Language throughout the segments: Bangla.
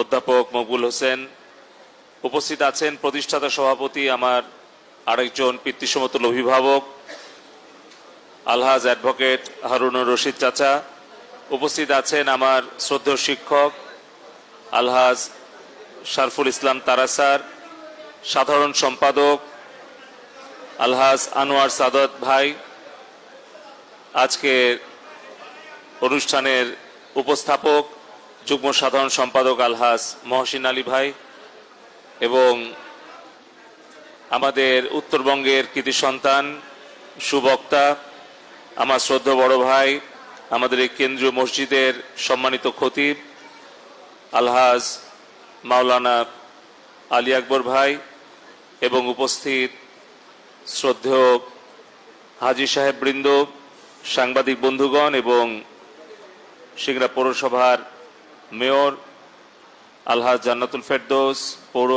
অধ্যাপক মকবুল হোসেন, উপস্থিত আছেন প্রতিষ্ঠাতা সভাপতি আমার আরেকজন পিতৃসমতুল অভিভাবক, আলহাজ অ্যাডভোকেট হারুনুর রশিদ চাচা, উপস্থিত আছেন আমার শ্রদ্ধেয় শিক্ষক, আলহাজ শারফুল ইসলাম তারাসার সাধারণ সম্পাদক, আলহাজ আনোয়ার সাদত ভাই আজকে অনুষ্ঠানের উপস্থাপক যুগ্ম সাধারণ সম্পাদক আলহাজ মহসিন আলী ভাই এবং আমাদের উত্তরবঙ্গের কৃতি সন্তান সুবক্তা, আমার শ্রদ্ধ বড় ভাই, আমাদের এই কেন্দ্রীয় মসজিদের সম্মানিত খতিব আলহাজ মাওলানা আলী আকবর ভাই এবং উপস্থিত শ্রদ্ধেয় হাজি সাহেব বৃন্দ, সাংবাদিক বন্ধুগণ এবং সিংড়া পৌরসভার মেয়র আলহাজ জান্নাতুল ফেরদৌস, পৌর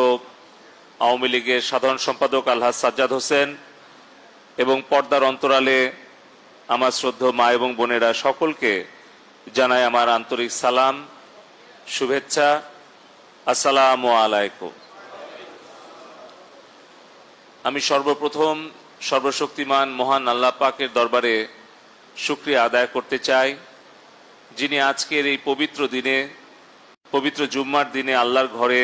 আওয়ামী লীগের সাধারণ সম্পাদক আলহাজ সাজ্জাদ হোসেন এবং পর্দার অন্তরালে আমার শ্রদ্ধ মা এবং বোনেরা সকলকে জানাই আমার আন্তরিক সালাম, শুভেচ্ছা, আসসালামু আলাইকুম। আমি সর্বপ্রথম সর্বশক্তিমান মহান আল্লাহ পাকের দরবারে শুক্রিয়া আদায় করতে চাই, যিনি আজকের এই পবিত্র দিনে পবিত্র জুম্মার দিনে আল্লাহর ঘরে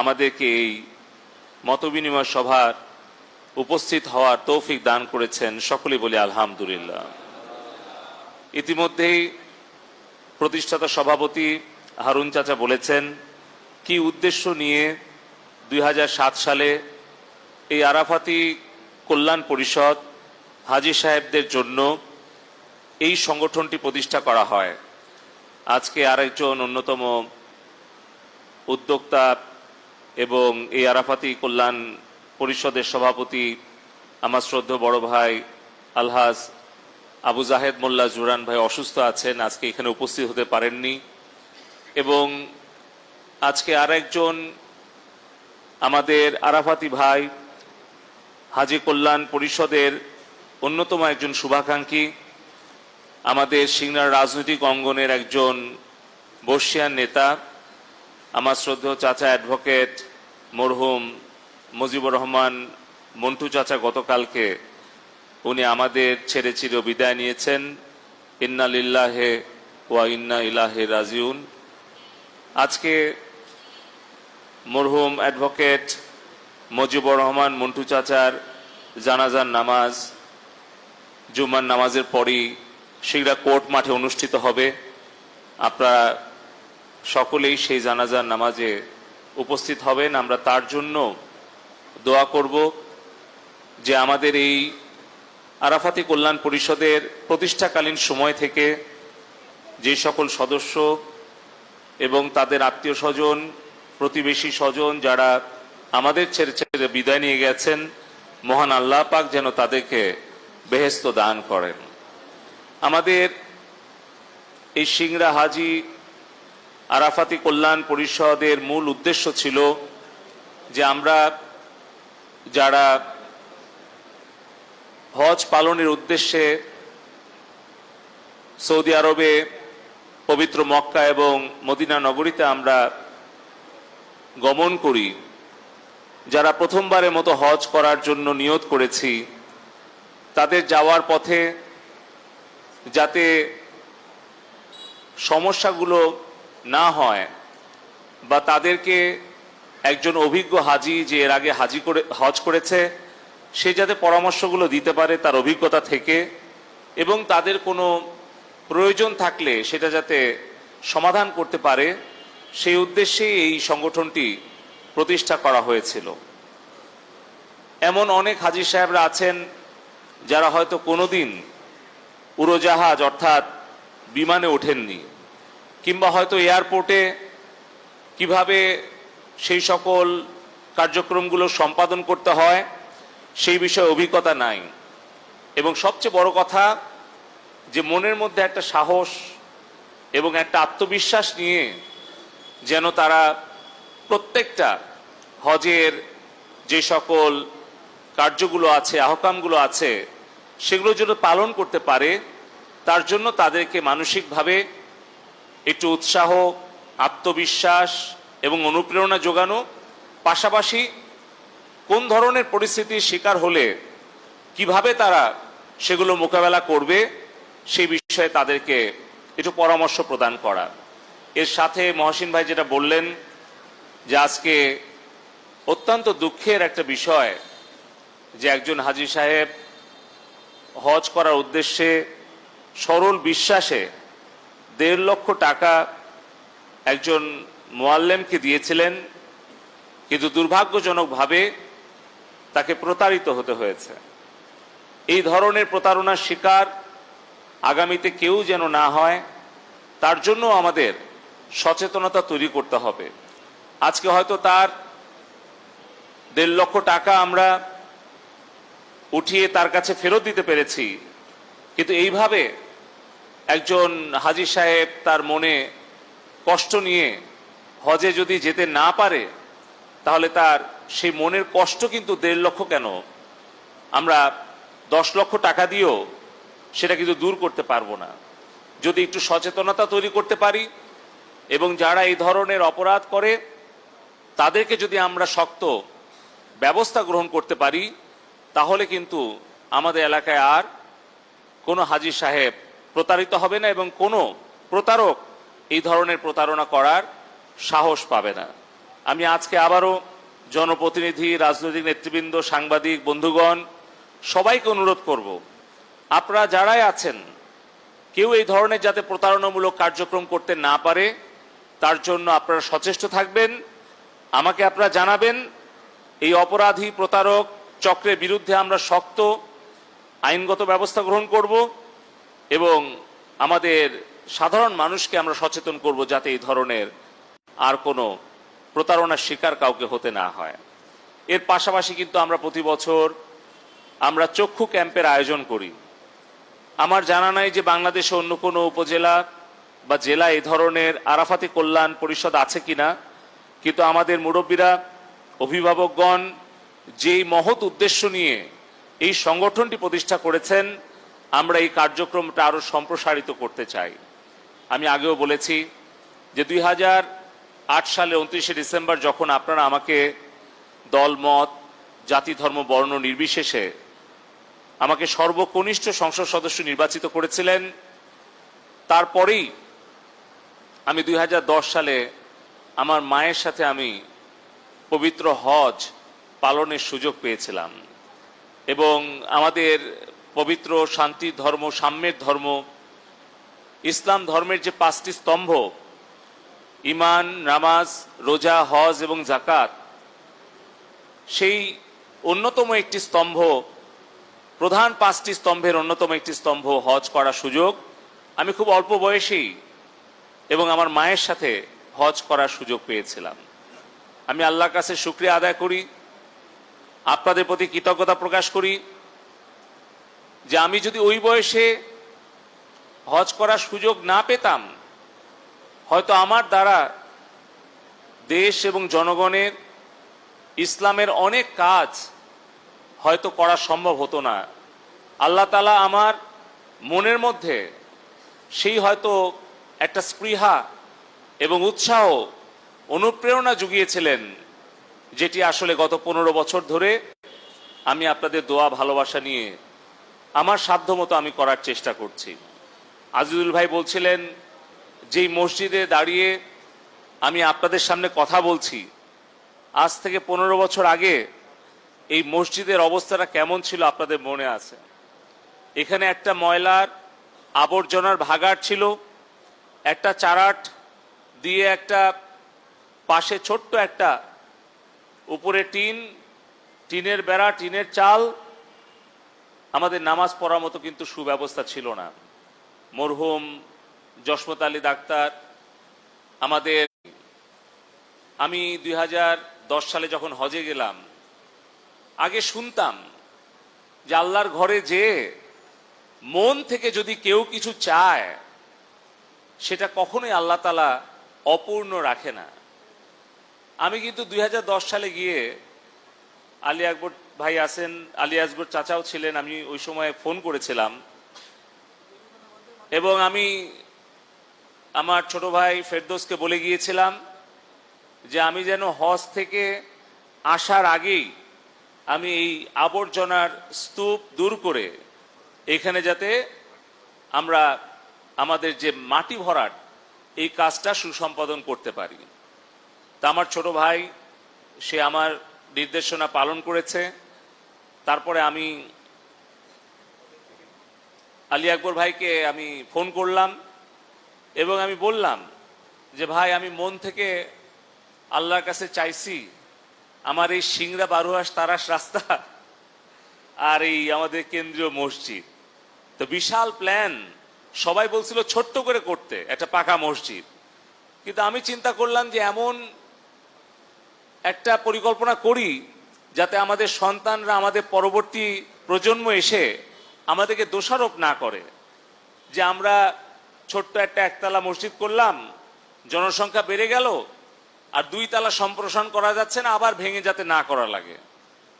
আমাদেরকে এই মতবিনিময় সভার উপস্থিত হওয়ার তৌফিক দান করেছেন সকলে বলে আলহামদুলিল্লাহ। ইতিমধ্যেই প্রতিষ্ঠাতা সভাপতি হারুন চাচা বলেছেন, কি উদ্দেশ্য নিয়ে দুই হাজার সাত সালে এই আরাফাতি কল্যাণ পরিষদ হাজি সাহেবদের জন্য এই সংগঠনটি প্রতিষ্ঠা করা হয়? আজকে আরেকজন অন্যতম উদ্যোক্তা এবং এই আরাফাতি কল্যাণ পরিষদের সভাপতি আমার শ্রদ্ধ বড় ভাই আলহাজ আবু জাহেদ মোল্লা জুরান ভাই অসুস্থ আছেন, আজকে এখানে উপস্থিত হতে পারেননি। এবং আজকে আরেকজন আমাদের আরাফাতি ভাই, হাজি কল্যাণ পরিষদের অন্যতম একজন শুভাকাঙ্ক্ষী। আমাদের সিংড়ার রাজনৈতিক অঙ্গনের একজন বর্ষিয়ান নেতা, আমার শ্রদ্ধেয় চাচা অ্যাডভোকেট মরহুম মুজিবুর রহমান মন্টু চাচা গতকালকে উনি আমাদের ছেড়ে চির বিদায় নিয়েছেন। ইন্না লিল্লাহে ওয়া ইন্না ইলাহে রাজিউন। আজকে মরহুম অ্যাডভোকেট মজিবুর রহমান মন্টু চাচার জানাজার নামাজ, জুম্মার নামাজের পরই সেগুলা কোর্ট মাঠে অনুষ্ঠিত হবে। আপনারা সকলেই সেই জানাজার নামাজে উপস্থিত হবেন। আমরা তার জন্য দোয়া করব যে আমাদের এই আরাফাতি কল্যাণ পরিষদের প্রতিষ্ঠাকালীন সময় থেকে যে সকল সদস্য এবং তাদের আত্মীয় স্বজন, প্রতিবেশী স্বজন যারা আমাদের ছেড়ে ছেড়ে বিদায় নিয়ে গেছেন, মহান আল্লাহ পাক যেন তাদেরকে বেহেস্ত দান করেন। আমাদের এই সিংরা হাজি আরাফাতি কল্যাণ পরিষদের মূল উদ্দেশ্য ছিল যে আমরা যারা হজ পালনের উদ্দেশ্যে সৌদি আরবে, পবিত্র মক্কা এবং মদিনা নগরীতে আমরা গমন করি, যারা প্রথমবারের মতো হজ করার জন্য নিয়ত করেছি, তাদের যাওয়ার পথে যাতে সমস্যাগুলো না হয় বা তাদেরকে একজন অভিজ্ঞ হাজি যে এর আগে হাজি করে, হজ করেছে, সে যাতে পরামর্শগুলো দিতে পারে তার অভিজ্ঞতা থেকে এবং তাদের কোনো প্রয়োজন থাকলে সেটা যাতে সমাধান করতে পারে, সেই উদ্দেশ্যে এই সংগঠনটি প্রতিষ্ঠা করা হয়েছিল। এমন অনেক হাজি সাহেবরা আছেন যারা হয়তো কোনোদিন উড়োজাহাজ অর্থাৎ বিমানে ওঠেননি, কিংবা হয়তো এয়ারপোর্টে কীভাবে সেই সকল কার্যক্রমগুলো সম্পাদন করতে হয়, সেই বিষয়ে অভিজ্ঞতা নাই। এবং সবচেয়ে বড় কথা, যে মনের মধ্যে একটা সাহস এবং একটা আত্মবিশ্বাস নিয়ে যেন তারা প্রত্যেকটা হজের যে সকল কার্যগুলো আছে, আহকামগুলো আছে সেগুলো যেন পালন করতে পারে, তার জন্য তাদেরকে মানসিকভাবে একটু উৎসাহ, আত্মবিশ্বাস এবং অনুপ্রেরণা যোগানো। পাশাপাশি কোন ধরনের পরিস্থিতির শিকার হলে কীভাবে তারা সেগুলো মোকাবেলা করবে, সেই বিষয়ে তাদেরকে একটু পরামর্শ প্রদান করা। এর সাথে মহসিন ভাই যেটা বললেন যে আজকে অত্যন্ত দুঃখের একটা বিষয় যে একজন হাজি সাহেব হজ করার উদ্দেশ্যে সরল বিশ্বাসে দেড় লক্ষ টাকা একজন মোয়াল্লেমকে দিয়েছিলেন, কিন্তু দুর্ভাগ্যজনকভাবে তাকে প্রতারিত হতে হয়েছে। এই ধরনের প্রতারণার শিকার আগামীতে কেউ যেন না হয়, তার জন্য আমাদের সচেতনতা তৈরি করতে হবে। আজকে হয়তো তার দেড় লক্ষ টাকা আমরা উঠিয়ে তার কাছে ফেরত দিতে পেরেছি। কিন্তু এইভাবে একজন হাজি সাহেব তার মনে কষ্ট নিয়ে হজে যদি যেতে না পারে, তাহলে তার সেই মনের কষ্ট কিন্তু দেড় লক্ষ কেন? আমরা দশ লক্ষ টাকা দিয়েও সেটা কিন্তু দূর করতে পারব না। যদি একটু সচেতনতা তৈরি করতে পারি এবং যারা এই ধরনের অপরাধ করে, তাদেরকে যদি আমরা শক্ত ব্যবস্থা গ্রহণ করতে পারি তাহলে কিন্তু আমাদের এলাকায় আর কোনো হাজি সাহেব প্রতারিত হবে না এবং কোনো প্রতারক এই ধরনের প্রতারণা করার সাহস পাবে না। আমি আজকে আবারও জনপ্রতিনিধি, রাজনৈতিক নেতৃবৃন্দ, সাংবাদিক, বন্ধুগণ, সবাইকে অনুরোধ করব, আপনারা যারাই আছেন, কেউ এই ধরনের যাতে প্রতারণামূলক কার্যক্রম করতে না পারে, তার জন্য আপনারা সচেষ্ট থাকবেন। আমাকে আপনারা জানাবেন, এই অপরাধী প্রতারক চক্রের বিরুদ্ধে আমরা শক্ত আইনগত ব্যবস্থা গ্রহণ করব এবং আমাদের সাধারণ মানুষকে আমরা সচেতন করব যাতে এই ধরনের আর কোনো প্রতারণার শিকার কাউকে হতে না হয়। এর পাশাপাশি কিন্তু আমরা প্রতি বছর আমরা চক্ষু ক্যাম্পের আয়োজন করি। আমার জানা নাই যে বাংলাদেশে অন্য কোনো উপজেলা বা জেলা এই ধরনের আরাফাতি কল্যাণ পরিষদ আছে কিনা, কিন্তু আমাদের মুরব্বীরা, অভিভাবকগণ যেই মহৎ উদ্দেশ্য নিয়ে এই সংগঠনটি প্রতিষ্ঠা করেছেন, আমরা এই কার্যক্রমটা আরও সম্প্রসারিত করতে চাই। আমি আগেও বলেছি যে দুই হাজার আট সালে উনত্রিশে ডিসেম্বর যখন আপনারা আমাকে দলমত জাতি, ধর্ম, বর্ণ নির্বিশেষে আমাকে সর্বকনিষ্ঠ সংসদ সদস্য নির্বাচিত করেছিলেন, তারপরেই আমি দুই হাজার দশ সালে আমার মায়ের সাথে আমি পবিত্র হজ পালনের সুযোগ পেয়েছিলাম। এবং আমাদের পবিত্র শান্তির ধর্ম, সাম্যের ধর্ম, ইসলাম ধর্মের যে পাঁচটি স্তম্ভ ইমান নামাজ, রোজা, হজ এবং জাকাত সেই অন্যতম একটি স্তম্ভ, প্রধান পাঁচটি স্তম্ভের অন্যতম একটি স্তম্ভ হজ করার সুযোগ। আমি খুব অল্প বয়সেই এবং আমার মায়ের সাথে হজ করার সুযোগ পেয়েছিলাম। আমি আল্লাহর কাছে শুক্রিয়া আদায় করি। আপনাদের প্রতি কৃতজ্ঞতা প্রকাশ করি যে আমি যদি ওই বয়সে হজ করার সুযোগ না পেতাম, হয়তো আমার দ্বারা দেশ এবং জনগণের ইসলামের অনেক কাজ হয়তো করা সম্ভব হতো না। আল্লাহ তালা আমার মনের মধ্যে সেই হয়তো একটা স্পৃহা এবং উৎসাহ, অনুপ্রেরণা জুগিয়েছিলেন। যেটি আসলে গত পনেরো বছর ধরে আমি আপনাদের দোয়া, ভালোবাসা নিয়ে আমার সাধ্যমতো আমি করার চেষ্টা করছি। আজিজুল ভাই বলছিলেন, যেই মসজিদে দাঁড়িয়ে আমি আপনাদের সামনে কথা বলছি, আজ থেকে পনেরো বছর আগে এই মসজিদের অবস্থাটা কেমন ছিল আপনাদের মনে আছে? এখানে একটা ময়লার আবর্জনার ভাগার ছিল, একটা চারাট দিয়ে একটা পাশে ছোট্ট একটা উপরে টিন, টিনের বেড়া, টিনের চাল। আমাদের নামাজ পড়ার মতো কিন্তু সুব্যবস্থা ছিল না। মরহুম যশমত আলী ডাক্তার, আমাদের, আমি দুই হাজার দশ সালে যখন হজে গেলাম, আগে শুনতাম যে আল্লাহর ঘরে যে মন থেকে যদি কেউ কিছু চায়, সেটা কখনোই আল্লাহ তালা অপূর্ণ রাখে না। আমি কিন্তু দুই হাজার দশ সালে গিয়ে আলী আকবর ভাই আছেন, আলী আকবর চাচাও ছিলেন, আমি ওই সময় ফোন করেছিলাম। এবং আমি আমার ছোট ভাই ফেরদোসকে বলে গিয়েছিলাম যে আমি যেন হজ থেকে আসার আগেই আমি এই আবর্জনার স্তূপ দূর করে এখানে যাতে আমরা আমাদের যে মাটি ভরাট, এই কাজটা সুসম্পাদন করতে পারি। তা আমার ছোট ভাই, সে আমার নির্দেশনা পালন করেছে। তারপরে আমি আলী আকবর ভাইকে আমি ফোন করলাম এবং আমি বললাম যে, ভাই, আমি মন থেকে আল্লাহর কাছে চাইছি, আমার এই সিংড়া বারুয়াস তারাস রাস্তা আর এই আমাদের কেন্দ্রীয় মসজিদ। তো বিশাল প্ল্যান। সবাই বলছিল ছোট্ট করে করতে, একটা পাকা মসজিদ। কিন্তু আমি চিন্তা করলাম যে, এমন একটা পরিকল্পনা করি যাতে আমাদের সন্তানরা, আমাদের পরবর্তী প্রজন্ম এসে আমাদেরকে দোষারোপ না করে। যে আমরা ছোট্ট একটা একতলা মসজিদ করলাম, জনসংখ্যা বেড়ে গেল আর দুই তালা সম্প্রসারণ করা যাচ্ছে না, আবার ভেঙে যাতে না করা লাগে।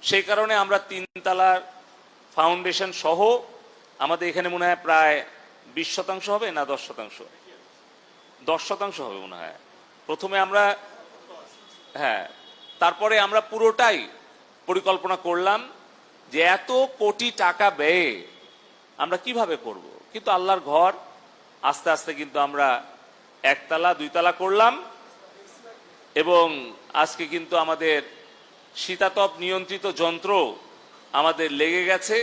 সেই কারণে আমরা তিন তালার ফাউন্ডেশন সহ আমাদের এখানে মনে হয় প্রায় বিশ শতাংশ হবে না দশ শতাংশ? দশ শতাংশ হবে মনে হয়। প্রথমে আমরা হ্যাঁ তারপরে আমরা পুরোটাই পরিকল্পনা করলাম যে এত কোটি টাকা ব্যয়ে আমরা কীভাবে করব। কিন্তু আল্লাহর ঘর, আস্তে আস্তে কিন্তু আমরা একতলা, দুইতলা করলাম এবং আজকে কিন্তু আমাদের শীতাতপ নিয়ন্ত্রিত যন্ত্র আমাদের লেগে গেছে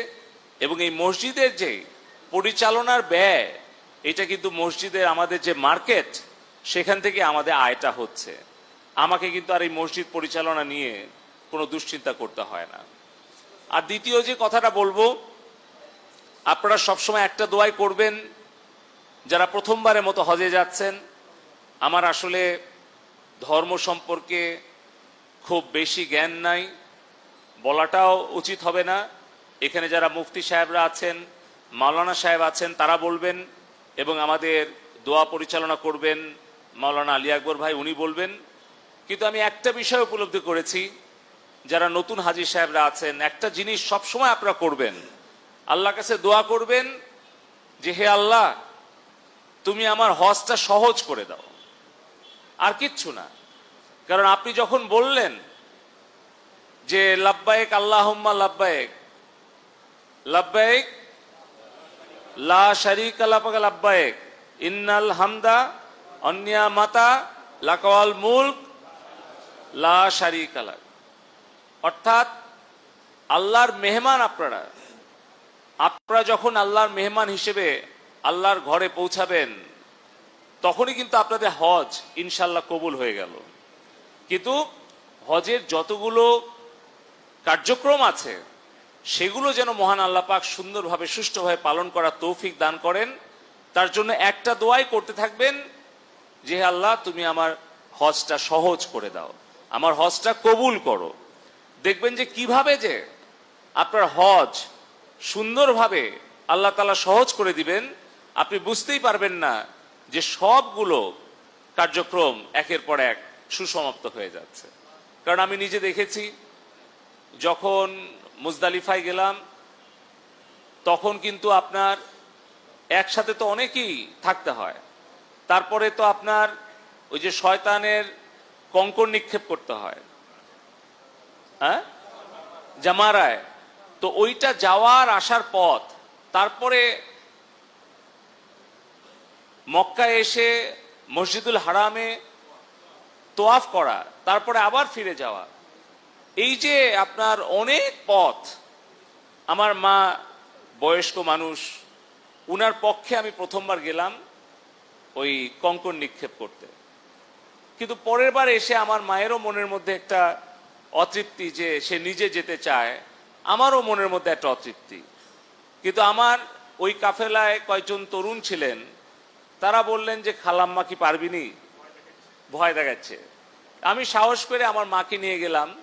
এবং এই মসজিদের যে পরিচালনার ব্যয়, এটা কিন্তু মসজিদের আমাদের যে মার্কেট, সেখান থেকে আমাদের আয়টা হচ্ছে। আমাকে কিন্তু আর এই মসজিদ পরিচালনা নিয়ে কোনো দুশ্চিন্তা করতে হয় না। আর দ্বিতীয় যে কথাটা বলব, আপনারা সবসময় একটা দোয়াই করবেন, যারা প্রথমবারের মতো হজে যাচ্ছেন, আমার আসলে ধর্ম সম্পর্কে খুব বেশি জ্ঞান নাই, বলাটাও উচিত হবে না। এখানে যারা মুফতি সাহেবরা আছেন, মাওলানা সাহেব আছেন, তারা বলবেন এবং আমাদের দোয়া পরিচালনা করবেন। মাওলানা আলী আকবর ভাই, উনি বলবেন কিন্তু আমি একটা বিষয় উপলব্ধি করেছি, যারা নতুন হাজির সাহেবরা আছেন, একটা জিনিস সবসময় আপনারা করবেন। আল্লাহর কাছে দোয়া করবেন যে, হে আল্লাহ, তুমি আমার হজটা সহজ করে দাও। আর কিচ্ছু না। কারণ আপনি যখন বললেন যে, লাব্বায়েক আল্লাহম্মা লাব্বায়েক লাব্বায়েক, লা শারিক আল্লাপাক লাব্বায়েক, ইন্নাল হামদা অন্যা মাতা লাকওয়াল মুলক লা শারিক আলাক অর্থাৎ আল্লাহর মেহমান আপনারা। আপনারা যখন আল্লাহর মেহমান হিসেবে আল্লাহর ঘরে পৌঁছাবেন, তখনই কিন্তু আপনাদের হজ ইনশাল্লাহ কবুল হয়ে গেল। কিন্তু হজের যতগুলো কার্যক্রম আছে, সেগুলো যেন মহান আল্লাহ পাক সুন্দরভাবে, সুষ্ঠুভাবে পালন করার তৌফিক দান করেন, তার জন্য একটা দোয়াই করতে থাকবেন যে, আল্লাহ, তুমি আমার হজটা সহজ করে দাও। আমার হজটা কবুল করো। দেখবেন যে কীভাবে যে আপনার হজ সুন্দরভাবে আল্লাহ তালা সহজ করে দিবেন, আপনি বুঝতেই পারবেন না যে সবগুলো কার্যক্রম একের পর এক সুসমাপ্ত হয়ে যাচ্ছে। কারণ আমি নিজে দেখেছি, যখন মুজদালিফায় গেলাম, তখন কিন্তু আপনার একসাথে তো অনেকেই থাকতে হয়। তারপরে তো আপনার ওই যে শয়তানের কঙ্কর নিক্ষেপ করতে হয়। হ্যাঁ? জামারায় তো ওইটা যাওয়ার আসার পথ। তারপরে মক্কায় এসে মসজিদুল হারামে তোয়াফ করা, তারপরে আবার ফিরে যাওয়া। এই যে আপনার অনেক পথ। আমার মা বয়স্ক মানুষ, উনার পক্ষে আমি প্রথমবার গেলাম ওই কঙ্কর নিক্ষেপ করতে। কিন্তু পরের বার এসে আমার মায়েরও মনের মধ্যে একটা অতৃপ্তি যে সে নিজে যেতে চায়, আমারও মনের মধ্যে একটা অতৃপ্তি। কিন্তু আমার ওই কাফেলায় কয়েকজন তরুণ ছিলেন, তারা বললেন যে, খালাম্মা কি পারবিনি? ভয় দেখাচ্ছে। আমি সাহস করে আমার মাকে নিয়ে গেলাম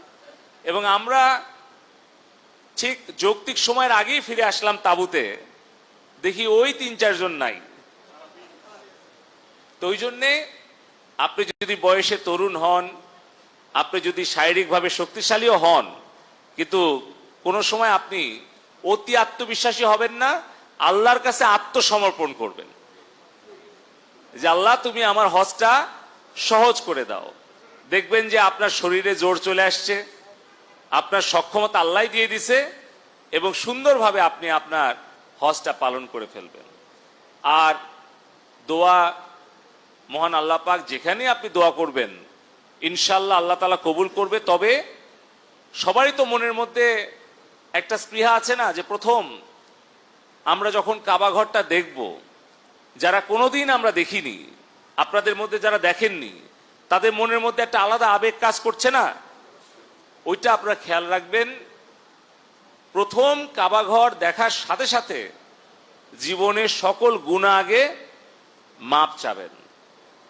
এবং আমরা ঠিক যৌক্তিক সময়ের আগেই ফিরে আসলাম তাবুতে। দেখি ওই তিন চারজন নাই। তো ওই জন্যে আপনি যদি বয়সে তরুণ হন, আপনি যদি শারীরিকভাবে শক্তিশালীও হন, কিন্তু কোনো সময় আপনি অতি আত্মবিশ্বাসী হবেন না, আল্লাহর কাছে আত্মসমর্পণ করবেন। যে আল্লাহ, তুমি আমার হজটা সহজ করে দাও। দেখবেন যে আপনার শরীরে জোর চলে আসছে, আপনার সক্ষমতা আল্লাহ দিয়ে দিছে, এবং সুন্দরভাবে আপনি আপনার হজটা পালন করে ফেলবেন। আর দোয়া মহান আল্লাহ পাক যেখানে আপনি দোয়া করবেন ইনশাল্লাহ আল্লাহ তালা কবুল করবে। তবে সবারই তো মনের মধ্যে একটা স্পৃহা আছে না যে প্রথম আমরা যখন কাবা ঘরটা দেখব, যারা কোনোদিন আমরা দেখিনি, আপনাদের মধ্যে যারা দেখেননি, তাদের মনের মধ্যে একটা আলাদা আবেগ কাজ করছে না? ওইটা আপনারা খেয়াল রাখবেন, প্রথম কাবাঘর দেখার সাথে সাথে জীবনের সকল গুণা আগে মাপ চাবেন।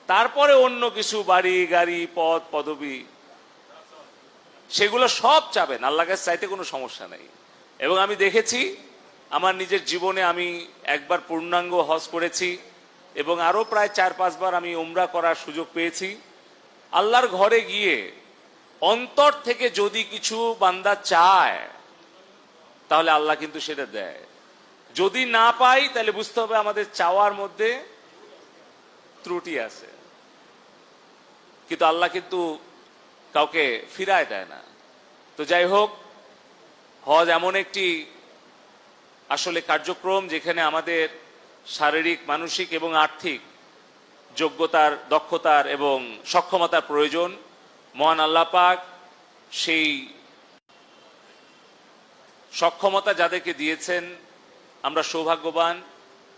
তারপরে অন্য কিছু বাড়ি, গাড়ি পদ পদবি, সেগুলো সব চাবেন। আল্লাহ কাছে চাইতে কোনো সমস্যা নেই। এবং আমি দেখেছি, আমার নিজের জীবনে আমি একবার পূর্ণাঙ্গ হজ করেছি এবং আরও প্রায় চার, পাঁচবার আমি উমরা করার সুযোগ পেয়েছি। আল্লাহর ঘরে গিয়ে অন্তর থেকে যদি কিছু বান্দা চায়, তাহলে আল্লাহ কিন্তু সেটা দেয়। যদি না পাই, তাহলে বুঝতে হবে আমাদের চাওয়ার মধ্যে ত্রুটি আছে। কিন্তু আল্লাহ কিন্তু কাউকে ফিরায় দেয় না। তো যাই হোক হজ এমন একটি আসলে কার্যক্রম যেখানে আমাদের শারীরিক, মানসিক এবং আর্থিক যোগ্যতার, দক্ষতার এবং সক্ষমতার প্রয়োজন। মহান আল্লাহ পাক সেই সক্ষমতা যাদেরকে দিয়েছেন, আমরা সৌভাগ্যবান।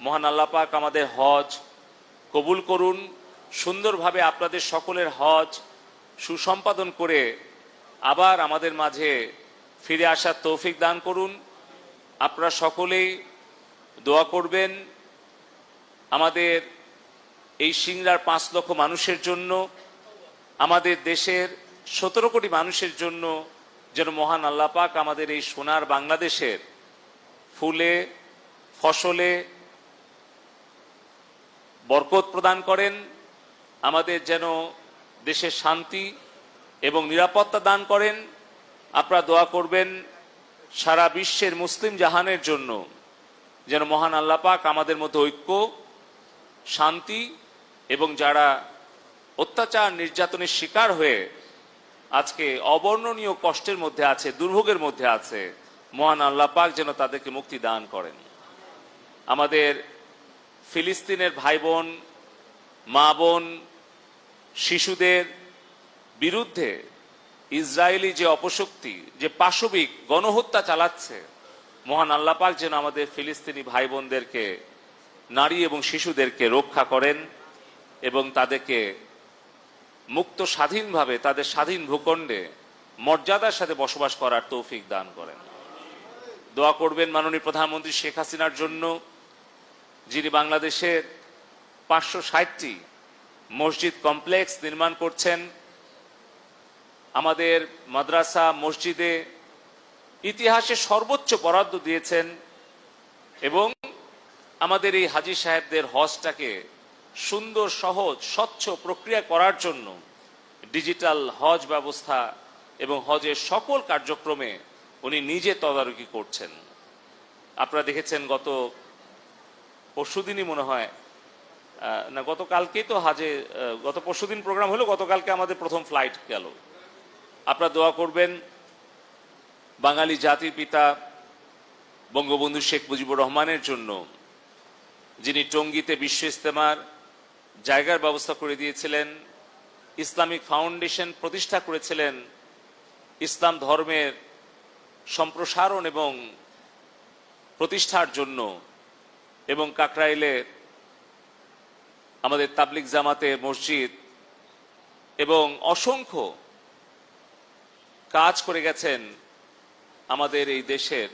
মহান আল্লাহ পাক আমাদের হজ কবুল করুন। সুন্দরভাবে আপনাদের সকলের হজ সুসম্পাদন করে আবার আমাদের মাঝে ফিরে আসার তৌফিক দান করুন। আপনারা সকলেই দোয়া করবেন আমাদের এই সিংড়ার পাঁচ লক্ষ মানুষের জন্য, আমাদের দেশের সতেরো কোটি মানুষের জন্য যেন মহান আল্লাহ পাক আমাদের এই সোনার বাংলাদেশের ফুলে, ফসলে বরকত প্রদান করেন। আমাদের যেন দেশের শান্তি এবং নিরাপত্তা দান করেন। আপনারা দোয়া করবেন সারা বিশ্বের মুসলিম জাহানের জন্য যেন মহান আল্লাহ পাক আমাদের মধ্যে ঐক্য, শান্তি এবং যারা অত্যাচার নির্যাতনের শিকার হয়ে আজকে অবর্ণনীয় কষ্টের মধ্যে আছে, দুর্ভোগের মধ্যে আছে, মহান আল্লাহ পাক যেন তাদেরকে মুক্তি দান করেন। আমাদের ফিলিস্তিনের ভাই বোন, মা বোন শিশুদের বিরুদ্ধে ইসরায়েলি যে অপশক্তি, যে পাশবিক গণহত্যা চালাচ্ছে, মহান আল্লাহ পাক যেন আমাদের ফিলিস্তিনি ভাই বোনদেরকে নারী এবং শিশুদেরকে রক্ষা করেন এবং তাদেরকে মুক্ত স্বাধীনভাবে, তাদের স্বাধীন ভূখণ্ডে মর্যাদার সাথে বসবাস করার তৌফিক দান করেন। দোয়া করবেন মাননীয় প্রধানমন্ত্রী শেখ হাসিনার জন্য, যিনি বাংলাদেশের পাঁচশো ষাটটি মসজিদ কমপ্লেক্স নির্মাণ করছেন। আমাদের মাদ্রাসা মসজিদে ইতিহাসে সর্বোচ্চ বরাদ্দ দিয়েছেন এবং আমাদের এই হাজি সাহেবদের হজটাকে সুন্দর, সহজ, স্বচ্ছ প্রক্রিয়া করার জন্য ডিজিটাল হজ ব্যবস্থা এবং হজের সকল কার্যক্রমে উনি নিজে তদারকি করছেন। আপনারা দেখেছেন গত পরশুদিনই মনে হয় না, গতকালকেই তো হাজে গত পরশুদিন প্রোগ্রাম হলো, গতকালকে আমাদের প্রথম ফ্লাইট গেল। আপনারা দোয়া করবেন, বাঙালি জাতির পিতা বঙ্গবন্ধু শেখ মুজিবুর রহমানের জন্য, যিনি টঙ্গিতে বিশ্ব ইস্তেমার জায়গার ব্যবস্থা করে দিয়েছিলেন, ইসলামিক ফাউন্ডেশন প্রতিষ্ঠা করেছিলেন, ইসলাম ধর্মের সম্প্রসারণ এবং প্রতিষ্ঠার জন্য এবং কাকরাইলে আমাদের তাবলিক জামাতে মসজিদ এবং অসংখ্য কাজ করে গেছেন আমাদের এই দেশের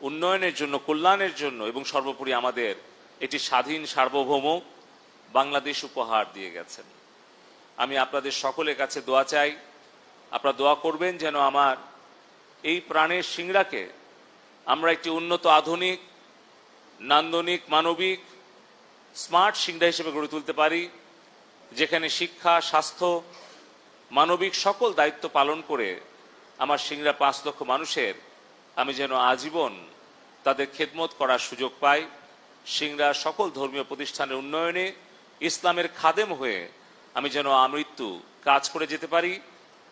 উন্নয়নের জন্য, কল্যাণের জন্য এবং সর্বোপরি আমাদের এটি স্বাধীন, সার্বভৌম বাংলাদেশ উপহার দিয়ে গেছেন। আমি আপনাদের সকলের কাছে দোয়া চাই। আপনারা দোয়া করবেন যেন আমার এই প্রাণের সিংড়াকে আমরা একটি উন্নত আধুনিক, নান্দনিক, মানবিক স্মার্ট সিংড়া হিসেবে গড়ে তুলতে পারি, যেখানে শিক্ষা, স্বাস্থ্য, মানবিক সকল দায়িত্ব পালন করে আমার সিংড়া পাঁচ লক্ষ মানুষের আমি যেন আজীবন তাদের খেদমত করার সুযোগ পাই। সিংড়া সকল ধর্মীয় প্রতিষ্ঠানের উন্নয়নে ইসলামের খাদেম হয়ে আমি যেন আমৃত্যু কাজ করে যেতে পারি।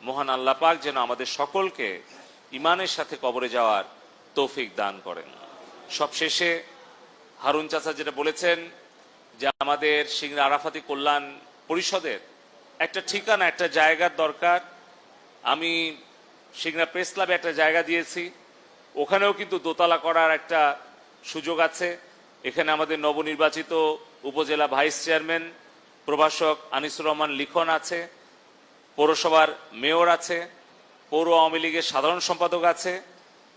মহান আল্লাহ পাক যেন আমাদের সকলকে ইমানের সাথে কবরে যাওয়ার তৌফিক দান করেন। সবশেষে হারুন চাচা যেটা বলেছেন যে আমাদের সিংড়া আরাফাতি কল্যাণ পরিষদের একটা ঠিকানা, একটা জায়গার দরকার। আমি সিংড়া প্রেস ক্লাবে একটা জায়গা দিয়েছি। ওখানেও কিন্তু দোতলা করার একটা সুযোগ আছে। এখানে আমাদের নবনির্বাচিত উপজেলা ভাইস চেয়ারম্যান প্রভাষক আনিসুর রহমান লিখন আছে, পৌরসভার মেয়র আছে, পৌর আওয়ামী লীগের সাধারণ সম্পাদক আছে।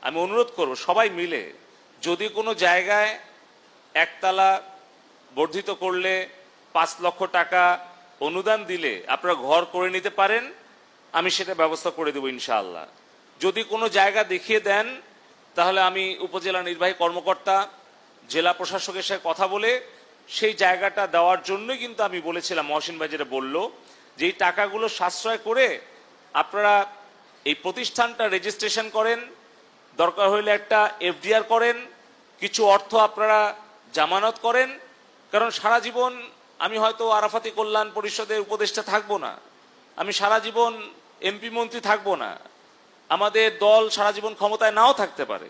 আমি অনুরোধ করব সবাই মিলে যদি কোনো জায়গায় একতলা বর্ধিত করলে পাঁচ লক্ষ টাকা অনুদান দিলে আপনারা ঘর করে নিতে পারেন, আমি সেটা ব্যবস্থা করে দেবো ইনশাআল্লাহ। যদি কোনো জায়গা দেখিয়ে দেন, তাহলে আমি উপজেলা নির্বাহী কর্মকর্তা, জেলা প্রশাসকের সাথে কথা বলে সেই জায়গাটা দেওয়ার জন্যই কিন্তু আমি বলেছিলাম, মহসিন ভাই যেটা বলল, যে এই টাকাগুলো সাশ্রয় করে আপনারা এই প্রতিষ্ঠানটা রেজিস্ট্রেশন করেন, দরকার হইলে একটা এফডিআর করেন, কিছু অর্থ আপনারা জামানত করেন কারণ সারা জীবন আমি হয়তো আরাফাতি কল্যাণ পরিষদের উপদেষ্টা থাকব না। আমি সারা জীবন এমপি মন্ত্রী থাকব না। আমাদের দল সারা জীবন ক্ষমতায় নাও থাকতে পারে।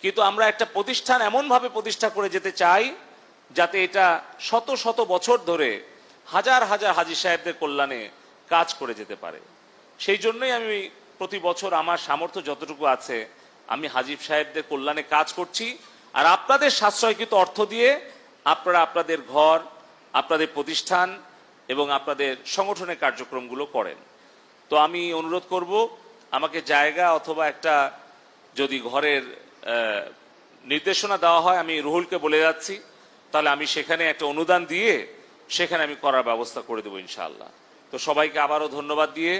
কিন্তু আমরা একটা প্রতিষ্ঠান এমনভাবে প্রতিষ্ঠা করে যেতে চাই, যাতে এটা শত শত বছর ধরে হাজার হাজার হাজি সাহেবদের কল্যাণে কাজ করে যেতে পারে। সেই জন্যই আমি প্রতি বছর আমার সামর্থ্য যতটুকু আছে, আমি হাজিব সাহেবদের কল্যাণে কাজ করছি। আর আপনাদের সাশ্রয়কৃত অর্থ দিয়ে আপনারা আপনাদের ঘর, আপনাদের প্রতিষ্ঠান এবং আপনাদের সংগঠনের কার্যক্রমগুলো করেন। তো আমি অনুরোধ করব, আমাকে জায়গা অথবা একটা যদি ঘরের নির্দেশনা দেওয়া হয়, আমি রুহুলকে বলে যাচ্ছি, তাহলে আমি সেখানে একটা অনুদান দিয়ে সেখানে আমি করার ব্যবস্থা করে দেবো ইনশাআল্লাহ। তো সবাইকে আবারও ধন্যবাদ দিয়ে,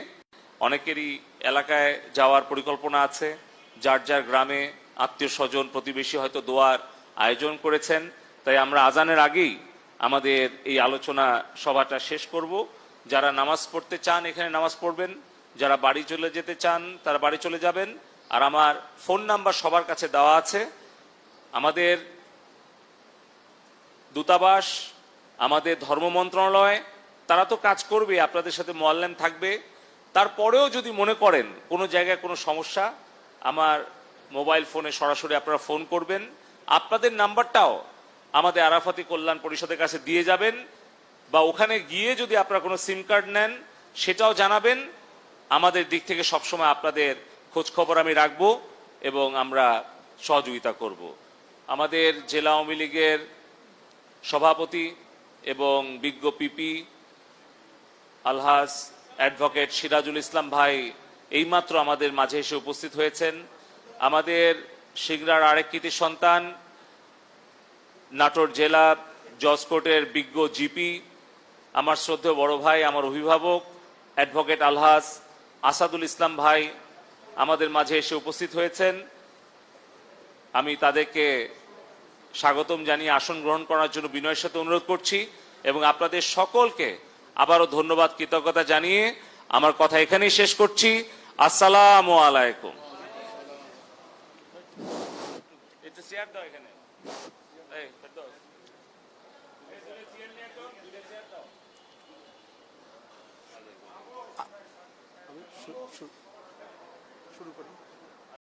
অনেকেরই এলাকায় যাওয়ার পরিকল্পনা আছে, যার যার গ্রামে আত্মীয় স্বজন, প্রতিবেশী হয়তো দোয়ার আয়োজন করেছেন তাই আমরা আজানের আগেই আমাদের এই আলোচনা সভাটা শেষ করব। যারা নামাজ পড়তে চান, এখানে নামাজ পড়বেন। যারা বাড়ি চলে যেতে চান, তারা বাড়ি চলে যাবেন। আর আমার ফোন নাম্বার সবার কাছে দেওয়া আছে। আমাদের দূতাবাস, আমাদের ধর্ম মন্ত্রণালয়, তারা তো কাজ করবে, আপনাদের সাথে মোয়াল্লেম থাকবে। তারপরেও যদি মনে করেন কোনো জায়গায় কোনো সমস্যা, আমার মোবাইল ফোনে সরাসরি আপনারা ফোন করবেন। আপনাদের নাম্বারটাও আমাদের আরাফাতি কল্যাণ পরিষদের কাছে দিয়ে যাবেন বা ওখানে গিয়ে যদি আপনারা কোনো সিম কার্ড নেন, সেটাও জানাবেন। আমাদের দিক থেকে সবসময় আপনাদের খোঁজ খবর আমি রাখব এবং আমরা সহযোগিতা করব। আমাদের জেলা আওয়ামী লীগের সভাপতি এবং বিজ্ঞ পিপি আলহাস অ্যাডভোকেট সিরাজুল ইসলাম ভাই এইমাত্র আমাদের মাঝে এসে উপস্থিত হয়েছেন। আমাদের সিংড়ার আরেক কৃতি সন্তান নাটোর জেলা জজ কোর্টের বিজ্ঞ জিপি, আমার শ্রদ্ধেয় বড় ভাই, আমার অভিভাবক, অ্যাডভোকেট আলহাস আসাদুল ইসলাম ভাই আমাদের মাঝে এসে উপস্থিত হয়েছেন। আমি তাদেরকে স্বাগতম জানিয়ে আসন গ্রহণ করার জন্য বিনয়ের সাথে অনুরোধ করছি এবং আপনাদের সকলকে আবারও ধন্যবাদ, কৃতজ্ঞতা জানিয়ে আমার কথা এখানেই শেষ করছি। আসসালামু আলাইকুম। একটু চেয়ার দাও এখানে।